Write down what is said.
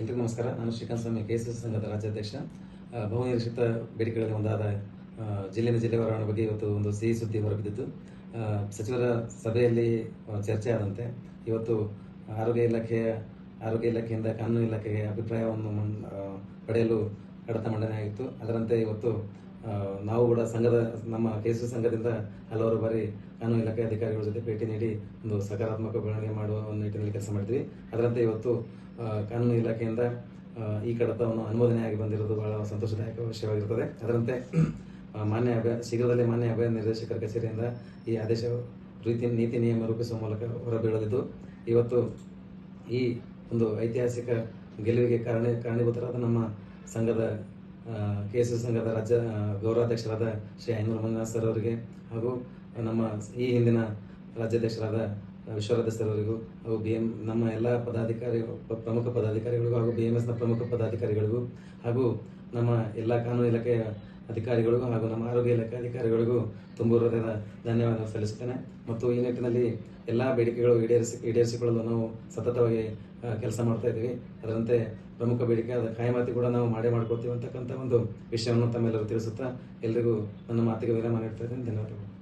ಎಲ್ರಿಗೂ ನಮಸ್ಕಾರ. ನಾನು ಶ್ರೀಕಾಂತ್ ಸ್ವಾಮಿ ಕೆ ಎಸ್ ಸಂಘದ ರಾಜ್ಯಾಧ್ಯಕ್ಷ. ಬಹುನಿರೀಕ್ಷಿತ ಬೇಡಿಕೆಗಳಲ್ಲಿ ಒಂದಾದ ಜಿಲ್ಲೆಯ ಜಿಲ್ಲೆ ವರ್ಗಾವಣೆ ಬಗ್ಗೆ ಇವತ್ತು ಒಂದು ಸಿಹಿ ಸುದ್ದಿ ಹೊರಬಿದ್ದಿತ್ತು. ಸಚಿವರ ಸಭೆಯಲ್ಲಿ ಚರ್ಚೆ ಆದಂತೆ ಇವತ್ತು ಆರೋಗ್ಯ ಇಲಾಖೆಯ, ಆರೋಗ್ಯ ಇಲಾಖೆಯಿಂದ ಕಾನೂನು ಇಲಾಖೆಗೆ ಅಭಿಪ್ರಾಯವನ್ನು ಪಡೆಯಲು ಕಡತ ಮಂಡನೆ ಆಗಿತ್ತು. ಅದರಂತೆ ಇವತ್ತು ನಾವು ಕೂಡ ಸಂಘದ, ನಮ್ಮ ಕೆ ಎಸ್ ಎಸ್ ಸಂಘದಿಂದ ಹಲವಾರು ಬಾರಿ ಕಾನೂನು ಇಲಾಖೆ ಅಧಿಕಾರಿಗಳ ಜೊತೆ ಭೇಟಿ ನೀಡಿ ಒಂದು ಸಕಾರಾತ್ಮಕ ಬೆಳವಣಿಗೆ ಮಾಡುವ ಒಂದು ನಿಟ್ಟಿನಲ್ಲಿ ಕೆಲಸ ಮಾಡಿದ್ವಿ ಅದರಂತೆ ಇವತ್ತು ಕಾನೂನು ಇಲಾಖೆಯಿಂದ ಈ ಕಡತವನ್ನು ಅನುಮೋದನೆಯಾಗಿ ಬಂದಿರೋದು ಬಹಳ ಸಂತೋಷದಾಯಕ ವಿಷಯವಾಗಿರುತ್ತದೆ ಅದರಂತೆ ಮಾನ್ಯ ಅಭಯ, ಶೀಘ್ರದಲ್ಲೇ ಮಾನ್ಯ ಅಭಯ ನಿರ್ದೇಶಕರ ಕಚೇರಿಯಿಂದ ಈ ಆದೇಶ ರೀತಿ, ನೀತಿ ನಿಯಮ ರೂಪಿಸುವ ಮೂಲಕ ಹೊರಬೀಳಲಿದ್ದು, ಇವತ್ತು ಈ ಒಂದು ಐತಿಹಾಸಿಕ ಗೆಲುವಿಗೆ ಕಾರಣ, ಕಾರಣೀಭೂತರಾದ ನಮ್ಮ ಸಂಘದ ಕೆ ಎಸ್ ಸಂಘದ ರಾಜ್ಯ ಗೌರವಾಧ್ಯಕ್ಷರಾದ ಶ್ರೀ ಐನೂರು ಮಂಜುನಾಥ್ ಸರ್ ಅವರಿಗೆ ಹಾಗೂ ನಮ್ಮ ಈ ಹಿಂದಿನ ರಾಜ್ಯಾಧ್ಯಕ್ಷರಾದ ವಿಶ್ವರಾಧ್ಯ ಸರ್ ಅವರಿಗೂ ಹಾಗೂ ಬಿ ಎಂ ನಮ್ಮ ಎಲ್ಲ ಪದಾಧಿಕಾರಿ, ಪ್ರಮುಖ ಪದಾಧಿಕಾರಿಗಳಿಗೂ ಹಾಗೂ ಬಿ ಎಂ ಎಸ್ನ ಪ್ರಮುಖ ಪದಾಧಿಕಾರಿಗಳಿಗೂ ಹಾಗೂ ನಮ್ಮ ಎಲ್ಲ ಕಾನೂನು ಇಲಾಖೆಯ ಅಧಿಕಾರಿಗಳಿಗೂ ಹಾಗೂ ನಮ್ಮ ಆರೋಗ್ಯ ಇಲಾಖೆ ಅಧಿಕಾರಿಗಳಿಗೂ ತುಂಬ ಹೃದಯದ ಧನ್ಯವಾದ ಸಲ್ಲಿಸುತ್ತೇನೆ. ಮತ್ತು ಈ ನಿಟ್ಟಿನಲ್ಲಿ ಎಲ್ಲ ಬೇಡಿಕೆಗಳು ಈಡೇರಿಸಿ, ಈಡೇರಿಸಿಕೊಳ್ಳಲು ನಾವು ಸತತವಾಗಿ ಕೆಲಸ ಮಾಡ್ತಾ ಇದ್ದೀವಿ. ಅದರಂತೆ ಪ್ರಮುಖ ಬೇಡಿಕೆ ಬೇಡಿಕೆಯಾದ ಕಾಯಮಾತಿ ಕೂಡ ನಾವು ಮಾಡೇ ಮಾಡ್ಕೊಳ್ತೀವಿ ಅಂತಕ್ಕಂಥ ಒಂದು ವಿಷಯವನ್ನು ತಮ್ಮೆಲ್ಲರೂ ತಿಳಿಸುತ್ತಾ ಎಲ್ರಿಗೂ ನನ್ನ ಮಾತಿಗೆ ವಿರಾಮ ನೀಡ್ತಾ ಇದ್ದೀನಿ. ಧನ್ಯವಾದಗಳು.